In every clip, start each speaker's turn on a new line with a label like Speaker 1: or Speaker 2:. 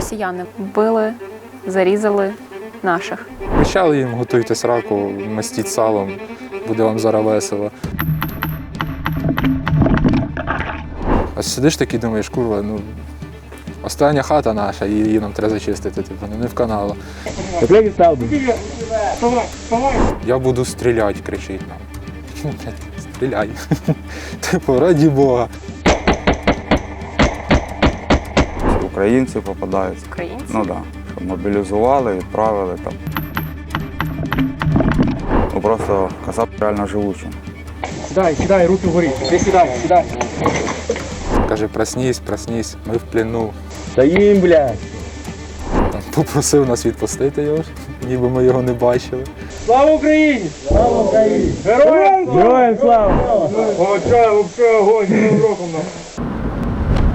Speaker 1: росіяни вбили, зарізали наших.
Speaker 2: Обіцяли їм, готуйте сраку, мастіть салом, буде вам зараз весело. А сидиш такий думаєш, курва, ну остання хата наша, її нам треба зачистити, типу, ну не в каналу. Я буду стріляти, кричить нам. Стріляй. Типу, раді Бога.
Speaker 3: Українці попадаються.
Speaker 1: Українці.
Speaker 3: Ну так, да, мобілізували, відправили там. Ну просто Касап реально живучий.
Speaker 4: Сідай, сідай, руки вгорі. Ти сідай, сідай.
Speaker 2: Каже, проснись, проснись, ми в плену.
Speaker 4: Та їм, блядь.
Speaker 2: Попросив нас відпустити його, ніби ми його не бачили.
Speaker 4: Слава Україні! Слава Україні! Героям слава! Героям слава! Вообще огонь, з Новим роком нам!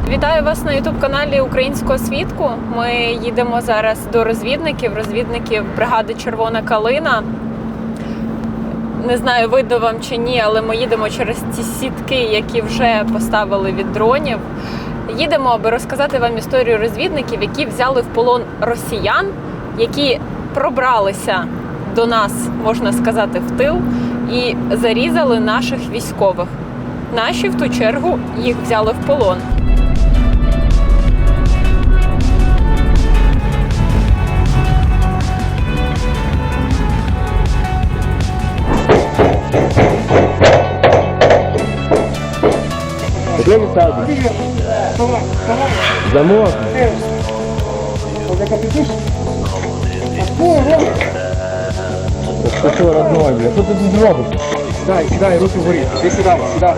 Speaker 1: Вітаю вас на ютуб-каналі Українського свідку. Ми їдемо зараз до розвідників, розвідників бригади Червона Калина. Не знаю, видно вам чи ні, але ми їдемо через ці сітки, які вже поставили від дронів. Їдемо, аби розказати вам історію розвідників, які взяли в полон росіян, які пробралися до нас, можна сказати, в тил і зарізали наших військових. Наші в ту чергу їх взяли в полон.
Speaker 4: Замок. Ти що, родной, бля? Що ти тут робиш? Дай, дай, руки вгорі. Ти сюда, сідай.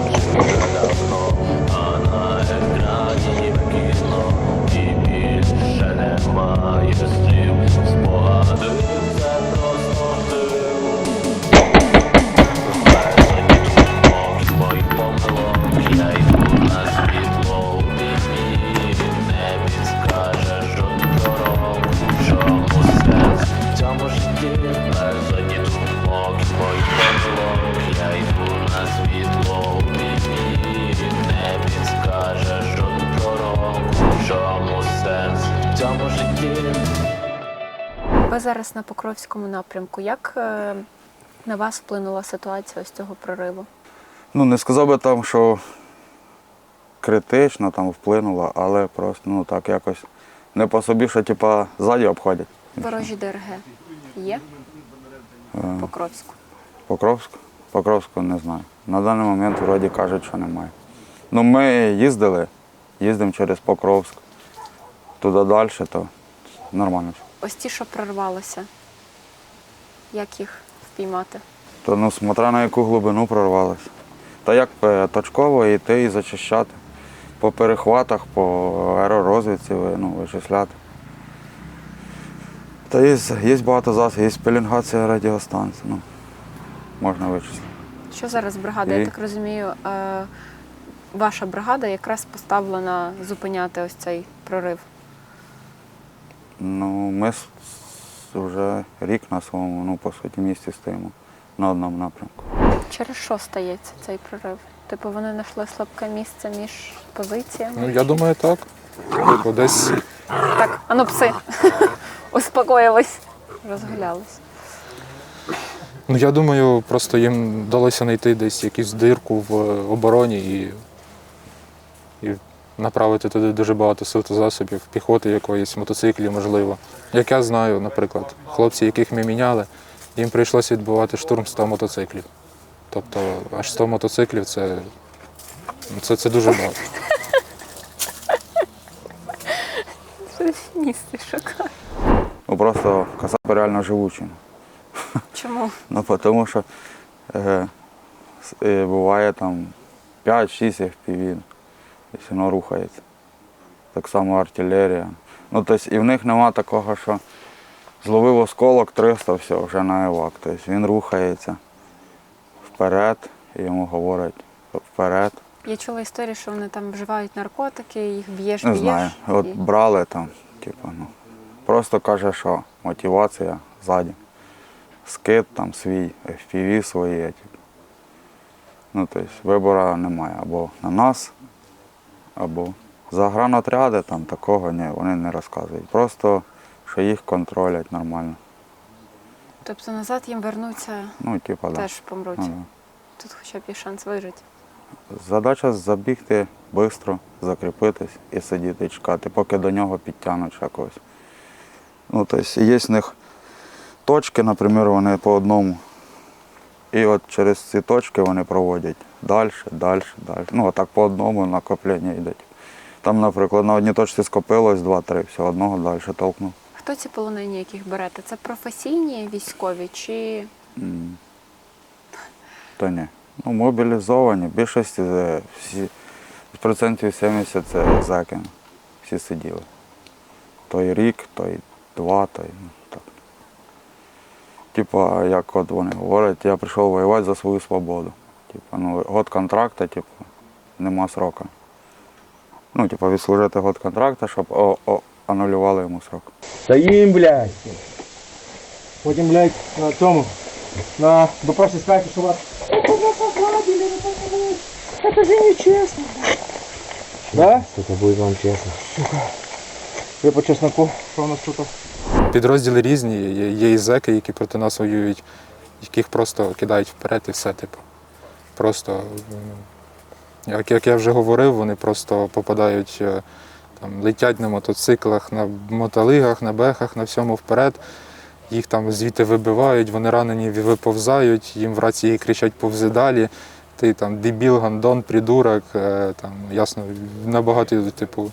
Speaker 1: Ви зараз на Покровському напрямку. Як е, на вас вплинула ситуація ось цього прориву?
Speaker 3: Ну не сказав би там, що критично там вплинуло, але просто ну так якось не по собі, що типа ззаді обходять.
Speaker 1: Ворожі ДРГ є
Speaker 3: Е,
Speaker 1: Покровську.
Speaker 3: Покровськ? Покровську не знаю. На даний момент вроді кажуть, що немає. Ну ми їздили, їздимо через Покровськ. Туди далі, то нормально.
Speaker 1: Ось ті, що прорвалися. Як їх впіймати?
Speaker 3: То ну, смотря на яку глибину прорвалося. Та як е, точково йти і зачищати. По перехватах, по аеророзвідці ну, вичисляти. Та є, є багато засобів, є пеленгація радіостанцій. Ну, можна вичислити.
Speaker 1: Що зараз бригада? Я так розумію, е, ваша бригада якраз поставлена зупиняти ось цей прорив.
Speaker 3: Ну, ми вже рік на своєму, ну, по суті, місці стоїмо на одному напрямку.
Speaker 1: Через що стається цей прорив? Типу вони знайшли слабке місце між позиціями.
Speaker 2: Ну я думаю, так. Типу, десь
Speaker 1: Так, ану пси. Успокоїлись. Розгулялись.
Speaker 2: Ну, я думаю, просто їм вдалося знайти десь якусь дирку в обороні і, і направити туди дуже багато сил та засобів, піхоти якоїсь, мотоциклів, можливо. Як я знаю, наприклад, хлопці, яких ми міняли, їм прийшлося відбувати штурм 100 мотоциклів. Тобто аж 100 мотоциклів це, ну, це, це дуже багато.
Speaker 1: Місце шукаю.
Speaker 3: Ну, просто Касап реально живучий.
Speaker 1: Чому?
Speaker 3: Ну, тому що е, е, буває там 5-6 FPV, і все одно рухається. Так само артилерія. Ну, тобто, і в них нема такого, що зловив осколок 300, все, вже на евак. Тобто він рухається вперед, і йому говорять вперед.
Speaker 1: Я чула історію, що вони там вживають наркотики, їх б'єш,
Speaker 3: Не
Speaker 1: б'єш.
Speaker 3: знаю. От
Speaker 1: і-
Speaker 3: брали там, типу, ну. Просто каже, що мотивація ззаді. Скид там свій, FPV свої. Типу. Ну, тобто вибору немає. Або на нас, або Загранотряди там такого ні, вони не розказують. Просто що їх контролять нормально.
Speaker 1: Тобто назад їм вернуться,
Speaker 3: Ну, типа, да.
Speaker 1: теж помруть.
Speaker 3: Ну, да.
Speaker 1: Тут хоча б є шанс вижити.
Speaker 3: Задача забігти швидко, закріпитись і сидіти і чекати, поки до нього підтягнуть ще когось. Ну, тобто є в них точки, наприклад, вони по одному. І от через ці точки вони проводять далі, далі, далі. Ну, отак по одному накоплення йде. Там, наприклад, на одній точці скопилось два-три, все, одного далі толкнув.
Speaker 1: Хто ці полонені, яких берете? Це професійні військові чи.
Speaker 3: Та ні. Ну, мобілізовані. Більшості е, всі процентів 70 це зеки. Всі сиділи. Той рік, той два, той ну, так. Типа, як от вони говорять, я прийшов воювати за свою свободу. Типа, ну, год контракту, типу, нема срока. Ну, типа, відслужити год контракту, щоб о, о, анулювали йому срок.
Speaker 4: Стоїм, блядь. Потім, блядь, на цьому, на допросі скажете, що вас... Это же нечестно. Да? Это будет вам честно. Сука. Ви по чесноку, що у нас тут?
Speaker 2: Підрозділи різні, є, є і зеки, які проти нас воюють, яких просто кидають вперед і все, типу. Просто, як, як я вже говорив, вони просто попадають, е, там, летять на мотоциклах, на мотолигах, на бехах, на всьому вперед. Їх там звідти вибивають, вони ранені виповзають, їм в рації кричать повзи далі. Ти там дебіл, гандон, придурок, е, там, ясно, набагато, типу,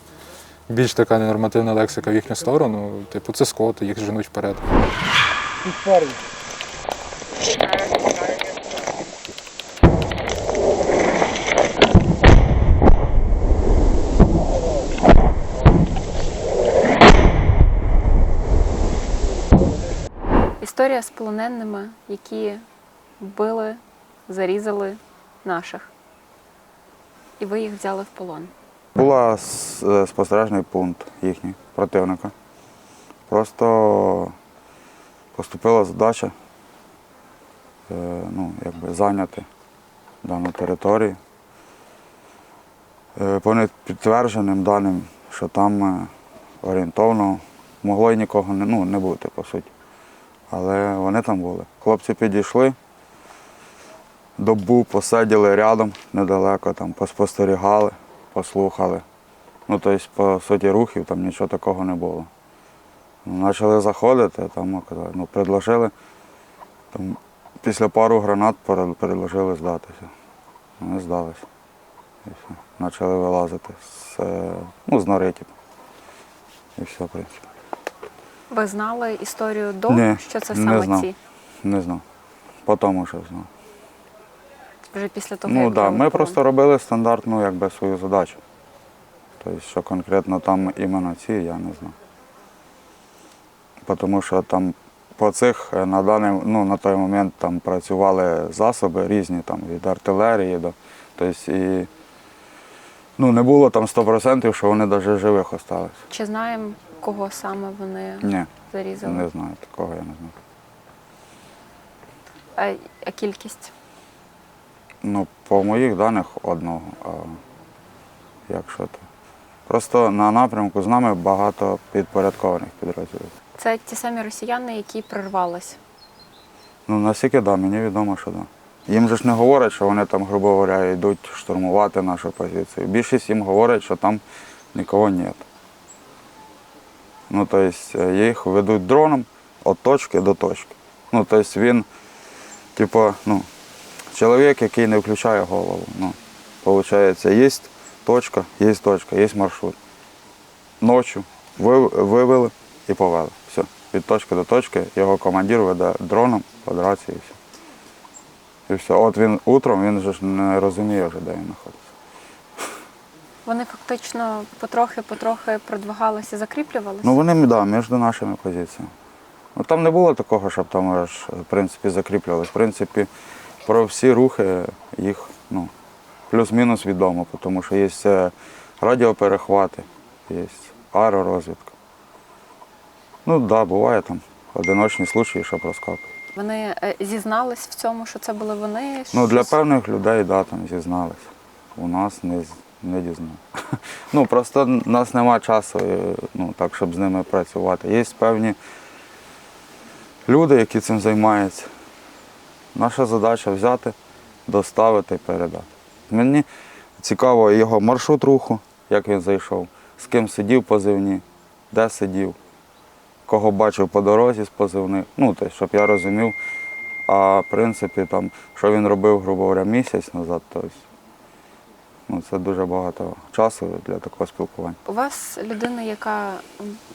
Speaker 2: більш така ненормативна лексика в їхню сторону. Типу, це скоти, їх женуть вперед.
Speaker 1: Історія з полоненими, які вбили, зарізали наших. І ви їх взяли в полон.
Speaker 3: Була е, спостережний пункт їхній противника. Просто поступила задача е, ну, якби зайняти дану територію. Е, По непідтвердженим даним, що там орієнтовно могло й нікого не, ну, не бути, по суті. Але вони там були. Хлопці підійшли, добу посиділи рядом недалеко, там, поспостерігали послухали. Ну, тобто, по суті, рухів там нічого такого не було. Почали заходити, там ну, предложили, там, після пару гранат предложили здатися. Вони здалися. І все. Почали вилазити з, е, ну, з нори. І все, в принципі.
Speaker 1: Ви знали історію до,
Speaker 3: Ні,
Speaker 1: що це
Speaker 3: не
Speaker 1: саме
Speaker 3: знав.
Speaker 1: ці?
Speaker 3: Не знав. По тому, що знав.
Speaker 1: Вже після того,
Speaker 3: Ну
Speaker 1: як
Speaker 3: так, да. ми просто робили стандартну якби, свою задачу. Тобто, що конкретно там іменно ці, я не знаю. Тому що там по цих е, на даний, ну, на той момент там працювали засоби різні, там, від артилерії до. Тобто, і, ну, не було там 100%, що вони навіть живих остались.
Speaker 1: Чи знаємо, кого саме вони
Speaker 3: Ні,
Speaker 1: зарізали?
Speaker 3: не знаю, такого я не знаю.
Speaker 1: А, а кількість?
Speaker 3: Ну, по моїх даних одного. А якщо то. Просто на напрямку з нами багато підпорядкованих підрозділів.
Speaker 1: Це ті самі росіяни, які прорвались.
Speaker 3: Ну, наскільки да, мені відомо, що да. Їм же ж не говорять, що вони там, грубо говоря, йдуть штурмувати нашу позицію. Більшість їм говорять, що там нікого нет. Ну, тобто їх ведуть дроном від точки до точки. Ну, тобто він, типу, ну, чоловік, який не включає голову. Ну, Получається, є точка, є точка, є маршрут. Ночі вивели і повели. Все. Від точки до точки його командир веде дроном рацію і все. І все. От він утром він же ж не розуміє вже, де він знаходиться.
Speaker 1: Вони фактично потрохи-потрохи продвигалися, закріплювалися.
Speaker 3: Ну вони да, між нашими позиціями. Ну там не було такого, щоб там аж в принципі закріплювалися. В принципі, про всі рухи їх ну, плюс-мінус відомо, тому що є е, радіоперехвати, є аеророзвідка. Ну так, да, буває там одиночні случаї, що проскакують.
Speaker 1: Вони е, зізнались в цьому, що це були вони.
Speaker 3: Ну, для певних людей, да, там зізналися. У нас не, не дізнав. Ну, просто в нас нема часу, е, ну, так, щоб з ними працювати. Є певні люди, які цим займаються. Наша задача взяти, доставити і передати. Мені цікаво його маршрут руху, як він зайшов, з ким сидів позивні, де сидів, кого бачив по дорозі з позивних. Ну, тобто, щоб я розумів, а в принципі, там, що він робив, грубо говоря, місяць назад, тобто, ну, це дуже багато часу для такого спілкування.
Speaker 1: У вас людина, яка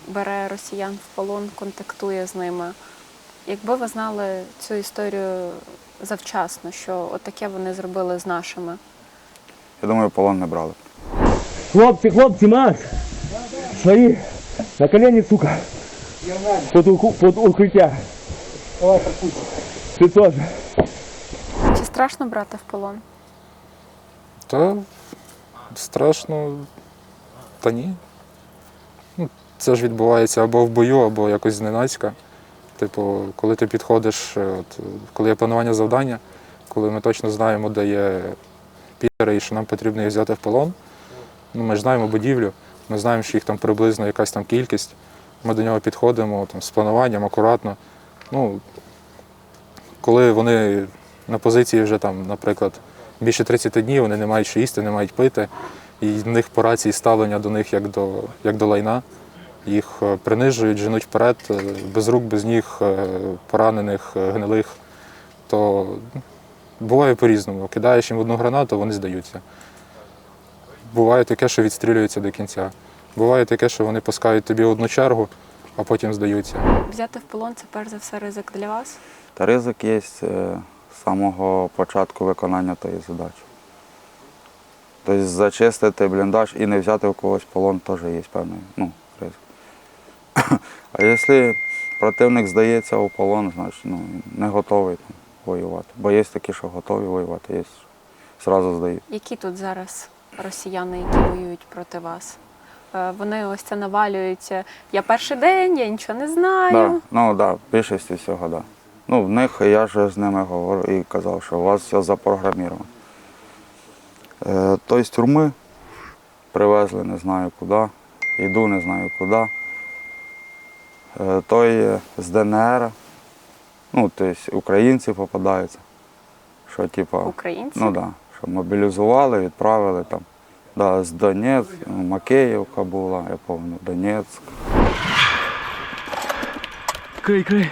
Speaker 1: бере росіян в полон, контактує з ними. Якби ви знали цю історію завчасно, що отаке вони зробили з нашими.
Speaker 3: Я думаю, полон не брали.
Speaker 4: Хлопці, хлопці, Макс! Свої на колені, сука. Под, под укриття. Ти теж.
Speaker 1: Чи страшно брати в полон?
Speaker 2: Та страшно, та ні. Ну, Це ж відбувається або в бою, або якось зненацька. Типу, коли ти підходиш, е, от, коли є планування завдання, коли ми точно знаємо, де є підери і що нам потрібно їх взяти в полон. Ну, ми ж знаємо будівлю, ми знаємо, що їх там приблизно якась там кількість. Ми до нього підходимо там, з плануванням, акуратно. Ну, коли вони на позиції вже там, наприклад, більше 30 днів, вони не мають що їсти, не мають пити. І в них по рації ставлення до них як до, як до лайна. Їх е, принижують, женуть вперед, е, без рук, без ніг, е, поранених, гнилих. То буває по-різному. Кидаєш їм одну гранату, вони здаються. Буває таке, що відстрілюються до кінця. Буває таке, що вони пускають тобі одну чергу, а потім здаються.
Speaker 1: Взяти в полон це перш за все ризик для вас.
Speaker 3: Та ризик є самого початку виконання тої задачі. Тобто зачистити бліндаж і не взяти у когось полон теж є певний ну, ризик. А якщо противник здається у полон, значить ну, не готовий там, воювати. Бо є такі, що готові воювати, є, що одразу здають.
Speaker 1: Які тут зараз росіяни, які воюють проти вас? Е, Вони ось це навалюються. Я перший день, я нічого не знаю.
Speaker 3: Да, ну так, да, більшості всього, так. Да. Ну, в них я ж з ними говорив і казав, що у вас все запрограмовано. Е, той з тюрми привезли не знаю куди, йду не знаю куди. Е, той з ДНР, ну, тобто українці попадаються, що типа,
Speaker 1: Українці?
Speaker 3: ну да, що мобілізували, відправили там. Да, з Донецьк, Макеївка була, я пам'ятаю, Донецьк.
Speaker 4: Крий, крий.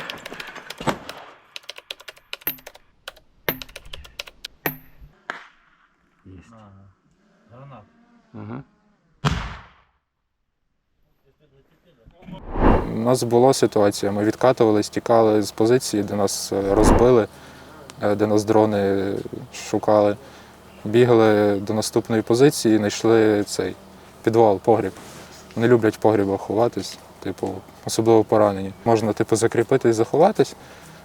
Speaker 2: Нас була ситуація, ми відкатувались, тікали з позиції, де нас е, розбили, е, де нас дрони шукали. Бігли до наступної позиції і знайшли цей підвал, погріб. Вони люблять в погрібах ховатись, типу, особливо поранені. Можна типу, закріпитись, заховатись,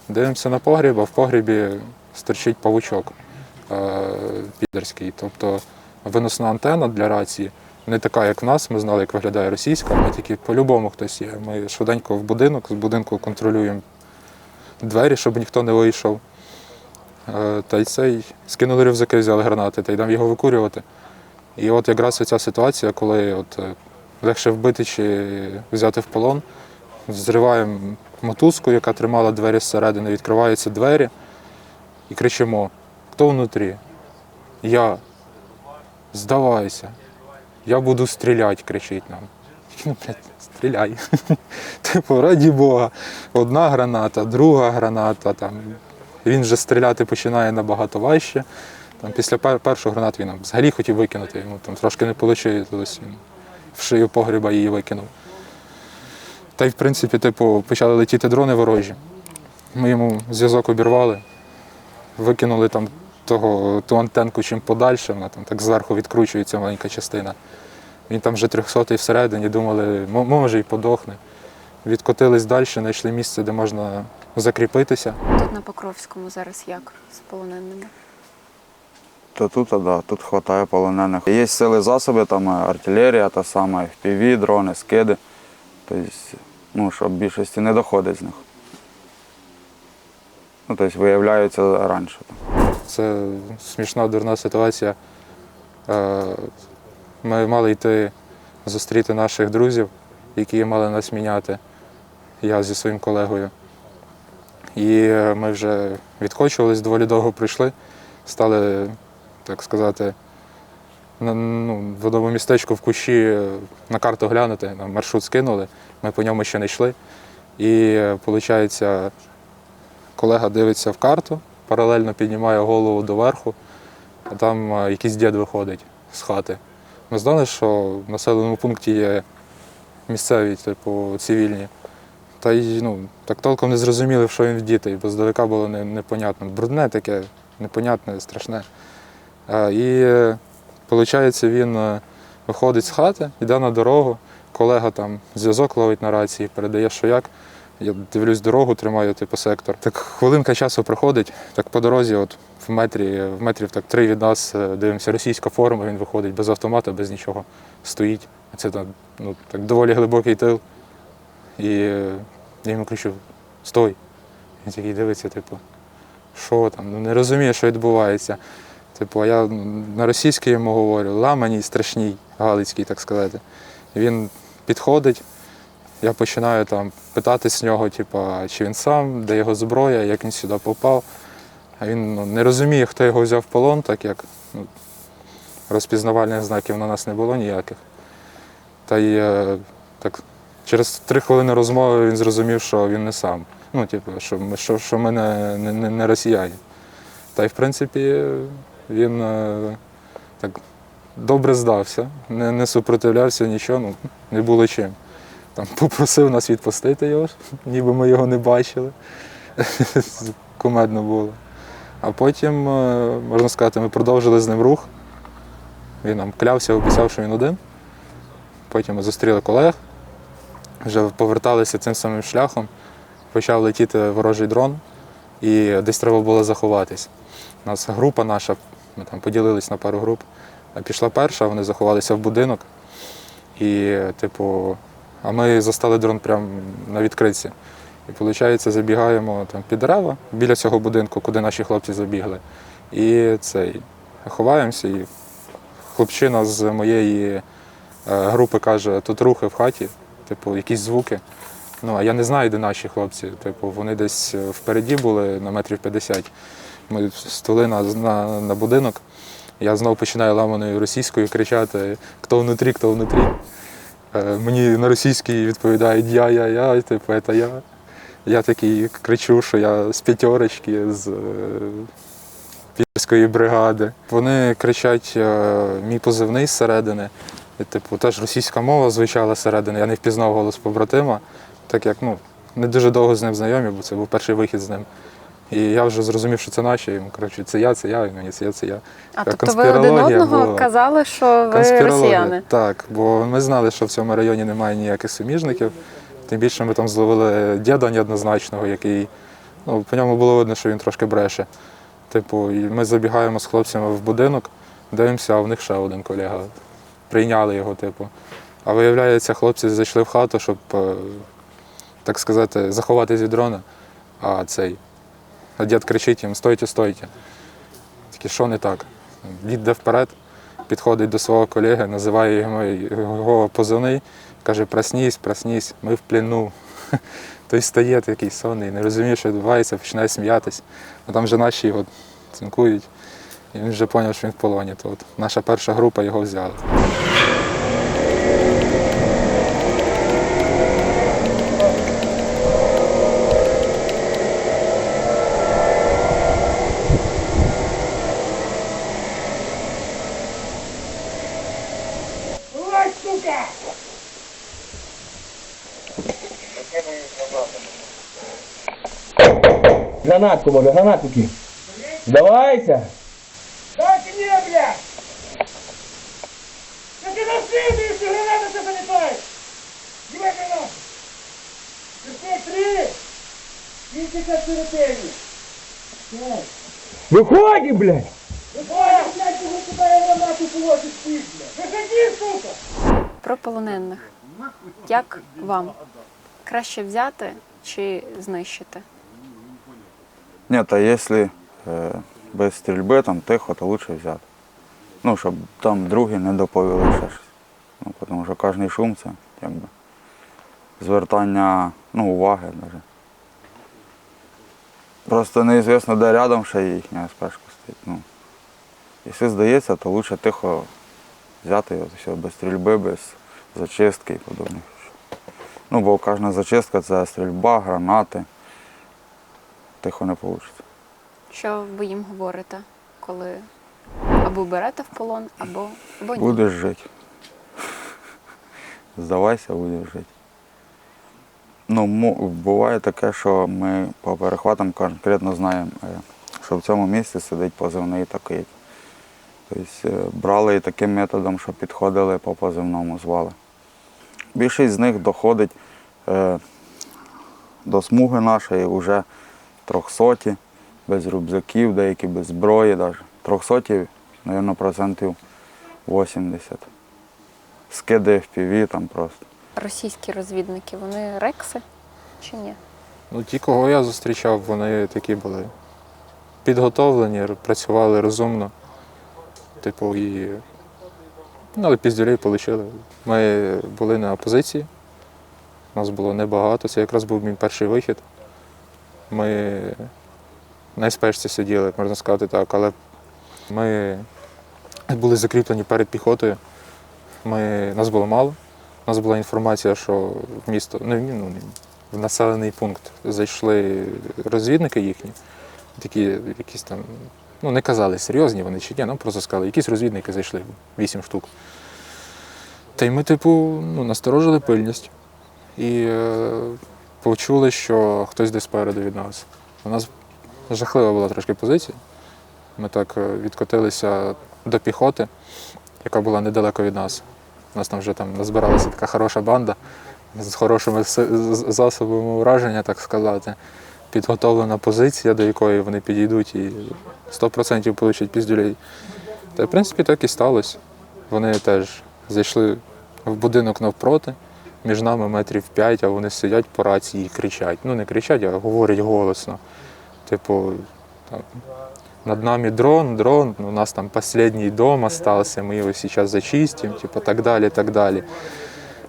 Speaker 2: дивимося на погріб, а в погрібі стерчить павучок е, підерський. Тобто виносна антенна для рації не така, як в нас. Ми знали, як виглядає російська. Ми тільки по-любому хтось є. Ми швиденько в будинок, з будинку контролюємо двері, щоб ніхто не вийшов. Е, Та й цей скинули рюкзаки, взяли гранати та йдемо його викурювати. І от якраз ця ситуація, коли от е, легше вбити чи взяти в полон, зриваємо мотузку, яка тримала двері зсередини, відкриваються двері і кричимо: хто внутрі? Я. Здавайся. Я буду стріляти, кричить нам. Ну, стріляй. Типу, раді Бога, одна граната, друга граната. Там. Він вже стріляти починає набагато важче. Там, після пер- першого гранат він нам взагалі хотів викинути, йому там трошки не вийшло, він в шию погреба її викинув. Та й, в принципі, типу, почали летіти дрони ворожі. Ми йому зв'язок обірвали, викинули там того, ту антенку чим подальше, вона там так зверху відкручується маленька частина. Він там вже трьохсотий всередині, думали, може і подохне. Відкотились далі, знайшли місце, де можна закріпитися.
Speaker 1: Тут на Покровському зараз як з полоненими?
Speaker 3: Та тут, а, да, тут вистачає полонених. Є сили засоби, там артилерія та сама, FPV, дрони, скиди. Тобто, ну, що в більшості не доходить з них. Ну, тобто виявляються раніше.
Speaker 2: Це смішна, дурна ситуація. Е, Ми мали йти зустріти наших друзів, які мали нас міняти. Я зі своїм колегою. І е, ми вже відкочувались, доволі довго прийшли, стали, так сказати, на, ну, в одному містечку в кущі е, на карту глянути, нам маршрут скинули, ми по ньому ще не йшли. І виходить, колега дивиться в карту, паралельно піднімає голову доверху, а там е, якийсь дід виходить з хати. Ми знали, що в населеному пункті є місцеві, типу, цивільні. Та й ну, так толком не зрозуміли, що він вдітий, бо здалека було не, непонятно. Брудне таке, непонятне, страшне. А, і виходить, він е, виходить з хати, йде на дорогу, колега там зв'язок ловить на рації, передає, що як. Я дивлюсь дорогу, тримаю типу сектор. Так хвилинка часу проходить, так по дорозі, от в метрі, в метрів так три від нас е, дивимося, російська форма, він виходить без автомата, без нічого, стоїть. Це ну, так доволі глибокий тил. І е, я йому кричу: стой. Він такий дивиться, типу, що там? Ну не розуміє, що відбувається. Типу, я на російській йому говорю, ламаній, страшній, галицький, так сказати. Він підходить, я починаю там з нього, типу, чи він сам, де його зброя, як він сюди попав. А він ну, не розуміє, хто його взяв в полон, так як ну, розпізнавальних знаків на нас не було ніяких. Та й е, так, через три хвилини розмови він зрозумів, що він не сам. Ну, типу, що ми, що, що ми не, не, не, не росіяни. Та й в принципі він е, так добре здався, не, не супротивлявся нічого, ну, не було чим. Там попросив нас відпустити його, ніби ми його не бачили. Кумедно було. А потім, е, можна сказати, ми продовжили з ним рух. Він нам клявся, обіцяв, що він один. Потім ми зустріли колег, вже поверталися цим самим шляхом. Почав летіти ворожий дрон, і десь треба було заховатись. У нас група наша, ми там поділились на пару груп. Пішла перша, вони заховалися в будинок. І, типу, а ми застали дрон прямо на відкритці. І виходить, забігаємо там під дерева біля цього будинку, куди наші хлопці забігли. І цей ховаємося. І хлопчина з моєї е, групи каже, тут рухи в хаті, типу, якісь звуки. Ну, а я не знаю, де наші хлопці. Типу, вони десь е, впереді були на метрів 50. Ми столи на, на, на будинок. Я знову починаю ламаною російською кричати: хто внутрі, хто внутрі. Е, Мені на російській відповідають я, я, я, типу, це я. Я такий кричу, що я з п'ятерочки, з е, пірської бригади. Вони кричать е, мій позивний зсередини. І, типу, теж російська мова звучала зсередини. Я не впізнав голос побратима, так як ну, не дуже довго з ним знайомі, бо це був перший вихід з ним. І я вже зрозумів, що це наші. Йому кажуть, це я, це я, і мені це я, це я.
Speaker 1: А
Speaker 2: Така
Speaker 1: тобто ви один одного
Speaker 2: була.
Speaker 1: казали, що ви росіяни?
Speaker 2: Так, бо ми знали, що в цьому районі немає ніяких суміжників. Тим більше ми там зловили діда неоднозначного, який ну, по ньому було видно, що він трошки бреше. Типу, і ми забігаємо з хлопцями в будинок, дивимося, а в них ще один колега. Прийняли його, типу. А виявляється, хлопці зайшли в хату, щоб, е, так сказати, заховатись від дрона. А цей. А дід кричить їм: стойте, стойте. Такі, що не так? Дід йде вперед, підходить до свого колеги, називає його, позивний, каже: проснись, проснись, ми в плену. Той стає такий сонний, не розуміє, що відбувається, починає сміятись. А там вже наші його цинкують. І він вже зрозумів, що він в полоні. То от наша перша група його взяла.
Speaker 4: Гранатку, може, гранатку кинь. Давайся. Дайте мне, блядь! Да ты наследуешь, что граната тебя полетает! Давай гранату! Ты три! Видите, как ты репейни! Выходи, блядь! Выходи, блядь, ты куда я гранату положишь, ты, блядь! Выходи, сука!
Speaker 1: Про полонених. Як вам? Краще взяти чи знищити?
Speaker 3: Нет, а если э, без стрельбы там тихо, то лучше взять. Ну, щоб там другі не доповіли щось. Ну, тому що кожний шум це якби звертання ну, уваги навіть. Просто неізвісно, де рядом ще їхня спешка стоїть. Ну, якщо здається, то краще тихо взяти його, все, без стрільби, без зачистки і подобних. Ну, бо кожна зачистка це стрільба, гранати. Тихо не вийде.
Speaker 1: Що ви їм говорите, коли або берете в полон, або, або ні?
Speaker 3: Будеш жити. Здавайся, будеш жити. Ну, буває таке, що ми по перехватам конкретно знаємо, е, що в цьому місці сидить позивний такий. Тобто е, брали і таким методом, що підходили по позивному звали. Більшість з них доходить е, до смуги нашої вже трьохсоті, без рюкзаків, деякі без зброї навіть. Трьохсоті, мабуть, процентів 80. Скиди FPV там просто.
Speaker 1: Російські розвідники, вони рекси чи ні?
Speaker 2: Ну, ті, кого я зустрічав, вони такі були підготовлені, працювали розумно. Типу, і. Ну, але піздюлей отримали. Ми були на опозиції. Нас було небагато. Це якраз був мій перший вихід. Ми на спешці сиділи, можна сказати так, але ми були закріплені перед піхотою. Ми, нас було мало. У нас була інформація, що в місто, ну, ну, в населений пункт зайшли розвідники їхні, такі якісь там, ну не казали серйозні вони чи ні, ну просто сказали, якісь розвідники зайшли, вісім штук. Та й ми, типу, ну, насторожили пильність і е, почули, що хтось десь спереду від нас. У нас жахлива була трошки позиція. Ми так е, відкотилися до піхоти, яка була недалеко від нас. У нас там вже там назбиралася така хороша банда з хорошими засобами ураження, так сказати. Підготовлена позиція, до якої вони підійдуть і 100% получать піздюлей. Та в принципі так і сталося. Вони теж зайшли в будинок навпроти, між нами метрів 5, а вони сидять по рації і кричать. Ну не кричать, а говорять голосно. Типу, там, над нами дрон, дрон, у нас там последний дом остался, мы его сейчас зачистим, типа так далі, так далі.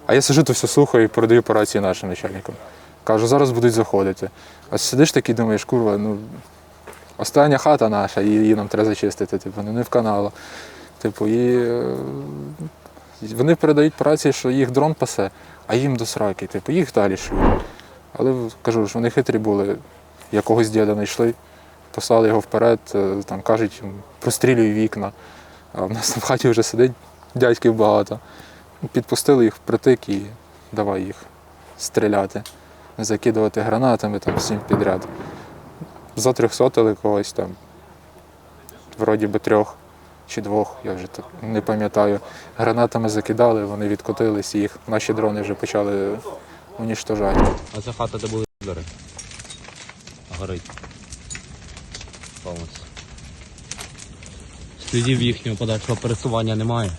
Speaker 2: А я сижу, то все слухаю і передаю по рації нашим начальникам. Кажу, зараз будуть заходити. А сидиш такий, думаєш, курва, ну остання хата наша, її нам треба зачистити, типу, ну не в каналу. Типу, і е, вони передають по рації, що їх дрон пасе, а їм до сраки, типу, їх далі шують. Але кажу ж, вони хитрі були, якогось діда знайшли, послали його вперед, е, там кажуть, прострілюй вікна. А в нас там в хаті вже сидить дядьків багато. Підпустили їх впритик і давай їх стріляти, закидувати гранатами там всім підряд. Затрьохсотили когось там, вроді би трьох чи двох, я вже так не пам'ятаю. Гранатами закидали, вони відкотились, і їх наші дрони вже почали уніштожати.
Speaker 5: А це хата, де були дори. Горить. Повністю. Слідів їхнього подальшого пересування немає.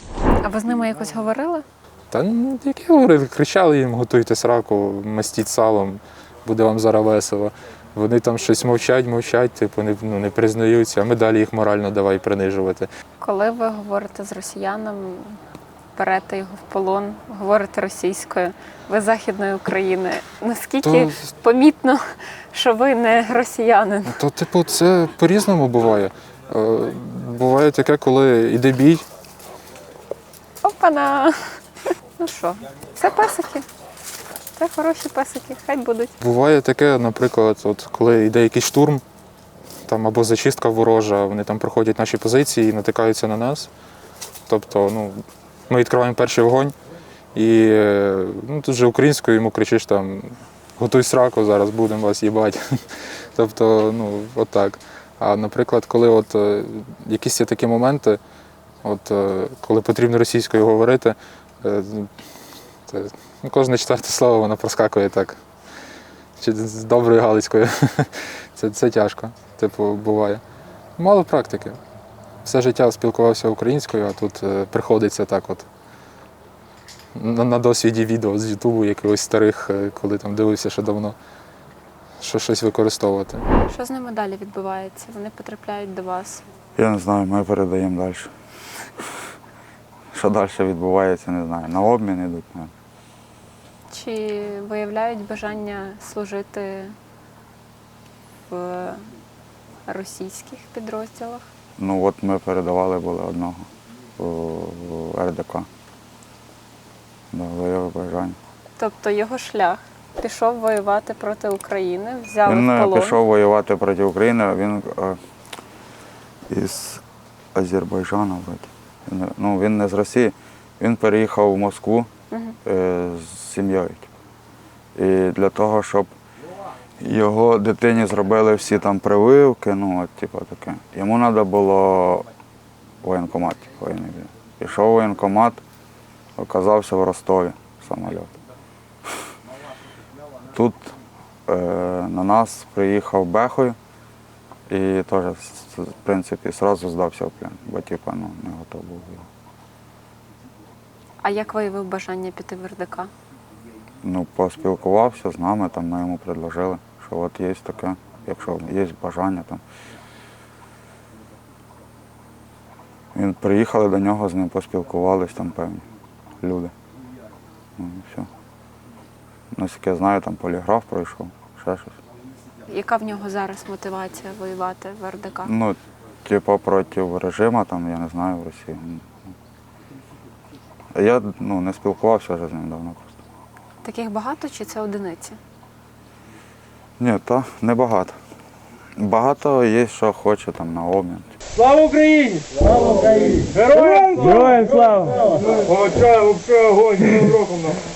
Speaker 1: А ви з ними якось говорили?
Speaker 2: Та ну, як я говорив, кричали їм, готуйте сраку, мастіть салом, буде вам зараз весело. Вони там щось мовчать, мовчать, типу, не, ну, не признаються, а ми далі їх морально давай принижувати.
Speaker 1: Коли ви говорите з росіяном, берете його в полон, говорите російською, ви Західної України. Наскільки
Speaker 2: То-
Speaker 1: помітно, що ви не росіянин?
Speaker 2: То, типу, це по-різному буває. Е, буває таке, коли йде бій,
Speaker 1: Опана! Ну що, це песики. Це хороші песики, хай будуть.
Speaker 2: Буває таке, наприклад, от коли йде якийсь штурм, там або зачистка ворожа, вони там проходять наші позиції і натикаються на нас. Тобто, ну, ми відкриваємо перший вогонь, і е, ну, тут же українською йому кричиш там готуй сраку, зараз будемо вас їбати. тобто, ну, от так. А наприклад, коли от, е, якісь є такі моменти, от, е, коли потрібно російською говорити, це, ну, кожне четверте слово воно проскакує так. Чи з доброю галицькою. Це, це тяжко, типу, буває. Мало практики. Все життя спілкувався українською, а тут е, приходиться так от. На, на досвіді відео з Ютубу якихось старих, е, коли там дивився ще давно, що щось використовувати.
Speaker 1: Що з ними далі відбувається? Вони потрапляють до вас.
Speaker 3: Я не знаю, ми передаємо далі. Що далі відбувається, не знаю. На обмін йдуть. ну.
Speaker 1: Чи виявляють бажання служити в російських підрозділах?
Speaker 3: Ну от ми передавали були одного в, РДК. Виявив бажання.
Speaker 1: Тобто його шлях пішов воювати проти України, взяли
Speaker 3: Він
Speaker 1: в
Speaker 3: е,
Speaker 1: полон.
Speaker 3: пішов воювати проти України, він е, із Азербайджану. Він, е, Ну, він не з Росії, він переїхав в Москву е, з сім'єю. І для того, щоб його дитині зробили всі там прививки, ну, от, типу, таке. Йому треба було воєнкомат. Воєнний. Пішов воєнкомат, оказався в Ростові самоліт. Тут е, на нас приїхав Бехой і теж, в принципі, одразу здався в плен, бо типу, ну, не готовий був.
Speaker 1: А як виявив бажання піти в РДК?
Speaker 3: Ну, поспілкувався з нами, там ми йому предложили, що от є таке, якщо є бажання там. Він приїхали до нього, з ним поспілкувались там певні люди. Ну, і все. Наскільки я знаю, там поліграф пройшов, ще щось.
Speaker 1: Яка в нього зараз мотивація воювати в РДК?
Speaker 3: Ну, типу, проти режиму, там, я не знаю, в Росії. Я ну, не спілкувався вже з ним давно.
Speaker 1: Таких багато чи це одиниці?
Speaker 3: Ні, та небагато. Багато є, що хоче там на обмін.
Speaker 4: Слава Україні! Слава Україні! Героям слава! Героям слава! Героям слава! Героям слава! Героям роком нам.